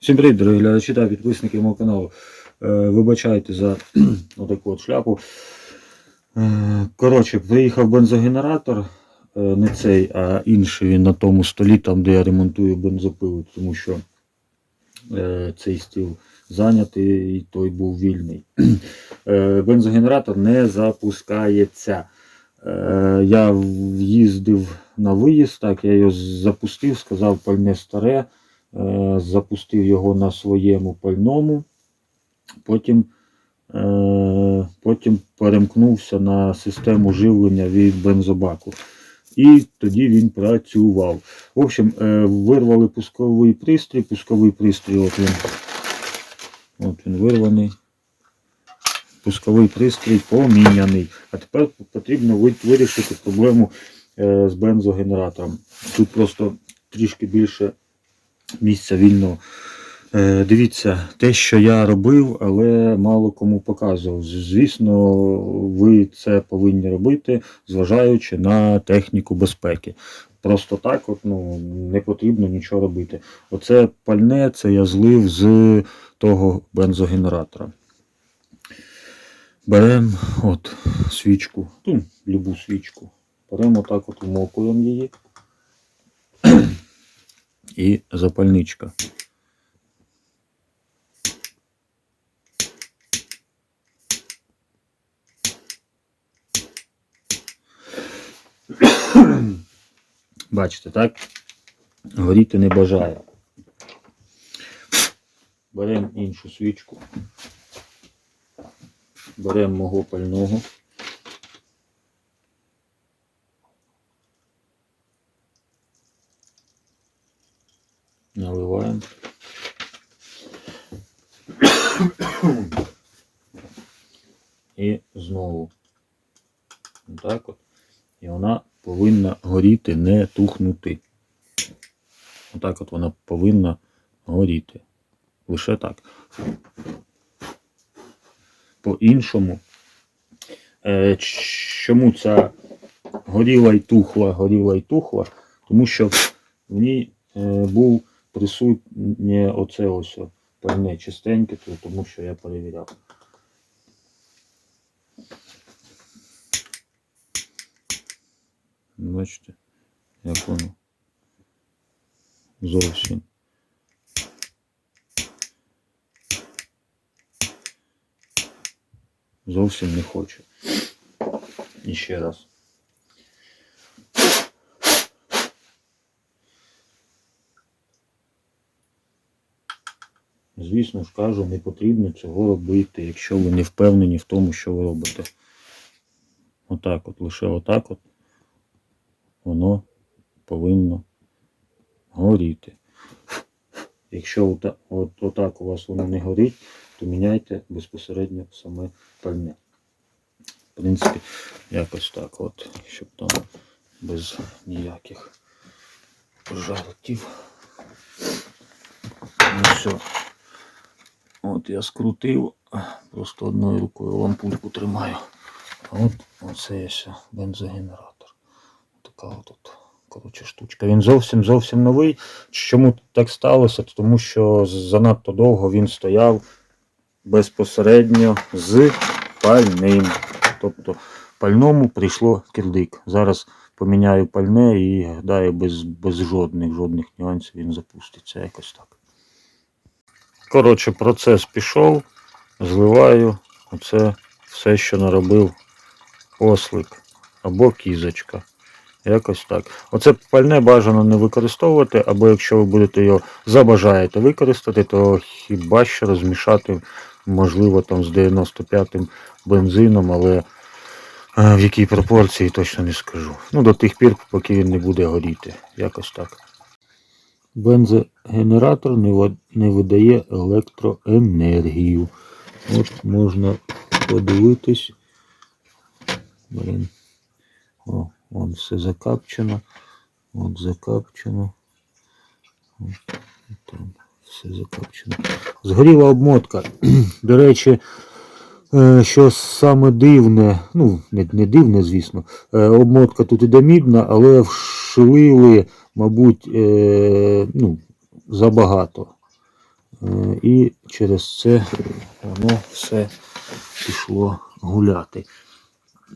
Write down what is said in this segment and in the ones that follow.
Всім привіт, дорогі глядачі та підписники мого каналу. Е, Вибачайте за отаку от шляпу. Е, Коротше, приїхав бензогенератор, е, не цей, а інший він на тому столі, там де я ремонтую бензопилу, тому що е, цей стіл зайнятий і той був вільний. Бензогенератор не запускається. Я їздив на виїзд, так, я його запустив, сказав пальне старе. Е, запустив його на своєму пальному, потім, е, потім перемкнувся на систему живлення від бензобаку. І тоді він працював. В общем, е, вирвали пусковий пристрій, пусковий пристрій, от він, от він вирваний. Пусковий пристрій поміняний. А тепер потрібно вирішити проблему з бензогенератором. Тут просто трішки більше місця вільного. Е, Дивіться, те, що я робив, але мало кому показував. Звісно, ви це повинні робити, зважаючи на техніку безпеки. Просто так от, ну, не потрібно нічого робити. Оце пальне, це я злив з того бензогенератора. Беремо от свічку, ну, любу свічку. Беремо так от вмокуємо її. І запальничка. Бачите, так? Горіти не бажає. Беремо іншу свічку. Беремо мого пального. Наливаємо. І знову. Так от. І вона повинна горіти, не тухнути. Отак от вона повинна горіти. Лише так. По-іншому. Е, чому ця горіла й тухла, горіла й тухла? Тому що в ній е, був присутнє оце ось певне чистеньке, то- тому що я перевіряв. Бачите, як воно зовсім. Зовсім не хоче. І ще раз. Звісно ж кажу, не потрібно цього робити, якщо ви не впевнені в тому, що ви робите. Отак от, лише отак от воно повинно горіти. Якщо ота- от, отак у вас воно не горить, то міняйте безпосередньо саме пальне. В принципі, якось так от, щоб там без ніяких жартів. Ну все. От я скрутив, просто одною рукою лампульку тримаю. А от оце є ще бензогенератор. Така от, от коротше, штучка. Він зовсім зовсім новий. Чому так сталося? Тому що занадто довго він стояв безпосередньо з пальним. Тобто пальному прийшло кирдик. Зараз поміняю пальне і гадаю, без, без жодних жодних нюансів він запуститься якось так. Коротше, процес пішов, зливаю оце все, що наробив ослик або кізочка. Якось так. Оце пальне бажано не використовувати, або якщо ви будете його забажаєте використати, то хіба що розмішати, можливо, там з 95-м бензином, але е, в якій пропорції точно не скажу. Ну, до тих пір, поки він не буде горіти. Якось так. Бензогенератор не, видає електроенергію. От можна подивитись. Блін. О, вон все закапчено. От закапчено. Там все закапчено. Згоріла обмотка. До речі, е, що саме дивне, ну, не, не дивне, звісно, е, обмотка тут іде мідна, але вшили, мабуть, е, ну, забагато. Е, І через це воно все пішло гуляти.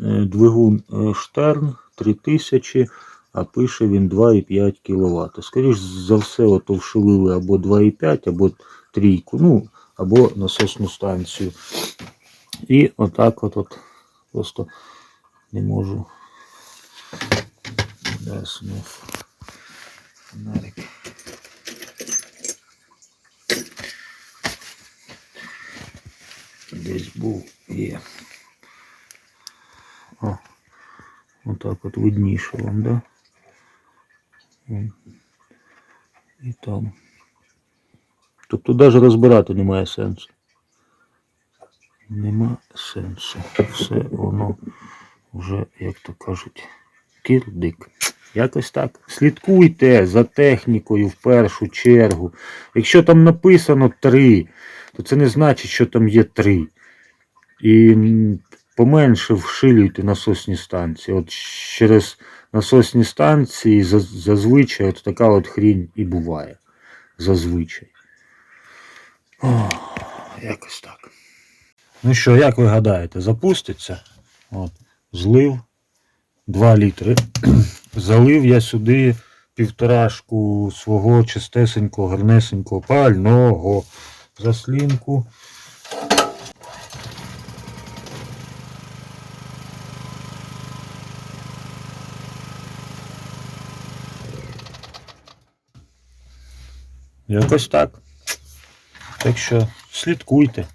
Е, Двигун е, Штерн 3000, а пише він 2,5 кВт. Скоріше за все, ото вшивили або 2,5, або трійку, ну, або насосну станцію. І отак от, от просто не можу. Да, знов фонарик. Десь був є. О, отак от видніше вам, да? І там. Тобто навіть розбирати немає сенсу. Нема сенсу. Все воно вже, як то кажуть, кірдик. Якось так. Слідкуйте за технікою в першу чергу. Якщо там написано 3, то це не значить, що там є 3. І поменше вшилюйте насосні станції. От через насосні станції зазвичай от така от хрінь і буває. Зазвичай. О, якось так. Ну що, як ви гадаєте, запуститься? От, злив 2 літри. Залив я сюди півторашку свого чистесенького, гарнесенького пального заслінку. Якось так. Так що слідкуйте.